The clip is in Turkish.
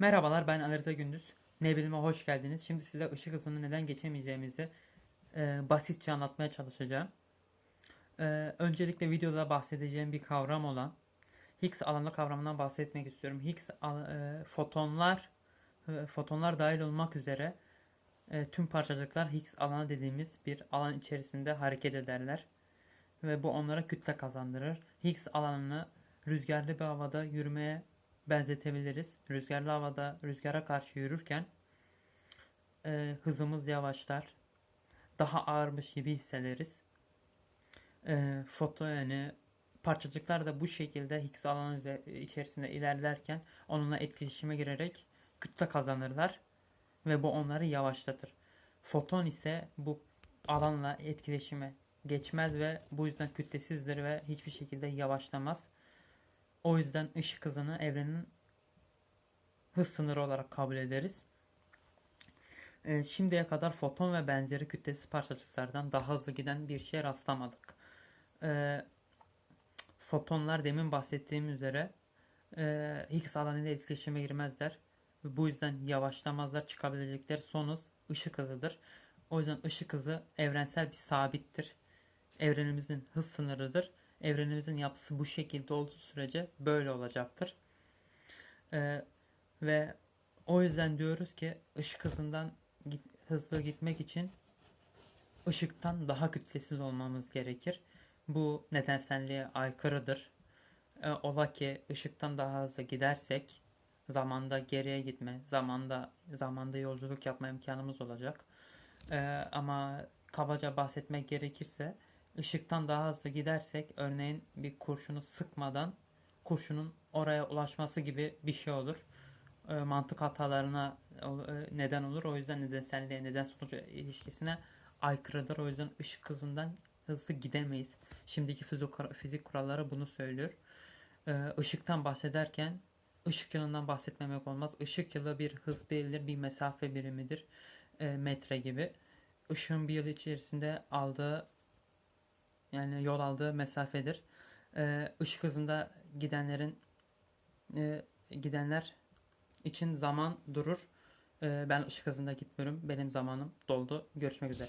Merhabalar ben Alırza Gündüz. Ne bilime hoş geldiniz. Şimdi size ışık hızını neden geçemeyeceğimizi e, basitçe anlatmaya çalışacağım. E, öncelikle videoda bahsedeceğim bir kavram olan Higgs alanı kavramından bahsetmek istiyorum. Higgs e, fotonlar e, fotonlar dahil olmak üzere e, tüm parçacıklar Higgs alanı dediğimiz bir alan içerisinde hareket ederler ve bu onlara kütle kazandırır. Higgs alanını rüzgarlı bir havada yürümeye benzetebiliriz. Rüzgarlı havada rüzgara karşı yürürken e, hızımız yavaşlar. Daha ağırmış gibi hissederiz. E, foto yani parçacıklar da bu şekilde Higgs alanı içerisinde ilerlerken onunla etkileşime girerek kütle kazanırlar ve bu onları yavaşlatır. Foton ise bu alanla etkileşime geçmez ve bu yüzden kütlesizdir ve hiçbir şekilde yavaşlamaz. O yüzden ışık hızını evrenin hız sınırı olarak kabul ederiz. Ee, şimdiye kadar foton ve benzeri kütlesiz parçacıklardan daha hızlı giden bir şeye rastlamadık. Ee, fotonlar demin bahsettiğim üzere e, Higgs alanıyla etkileşime girmezler. Bu yüzden yavaşlamazlar. Çıkabilecekleri son hız ışık hızıdır. O yüzden ışık hızı evrensel bir sabittir. Evrenimizin hız sınırıdır. Evrenimizin yapısı bu şekilde olduğu sürece böyle olacaktır. Ee, ve o yüzden diyoruz ki ışık hızından git- hızlı gitmek için ışıktan daha kütlesiz olmamız gerekir. Bu nedenselliğe aykırıdır. Ee, ola ki ışıktan daha hızlı gidersek zamanda geriye gitme, zamanda zamanda yolculuk yapma imkanımız olacak. Ee, ama kabaca bahsetmek gerekirse ışıktan daha hızlı gidersek örneğin bir kurşunu sıkmadan kurşunun oraya ulaşması gibi bir şey olur. Ee, mantık hatalarına e, neden olur. O yüzden nedenselliğe, neden sonuç ilişkisine aykırıdır. O yüzden ışık hızından hızlı gidemeyiz. Şimdiki fizik, fizik kuralları bunu söylüyor. Ee, ışıktan bahsederken ışık yılından bahsetmemek olmaz. Işık yılı bir hız değildir, bir mesafe birimidir. Ee, metre gibi. Işığın bir yıl içerisinde aldığı yani yol aldığı mesafedir. Ee, ışık hızında gidenlerin e, gidenler için zaman durur. Ee, ben ışık hızında gitmiyorum. Benim zamanım doldu. Görüşmek üzere.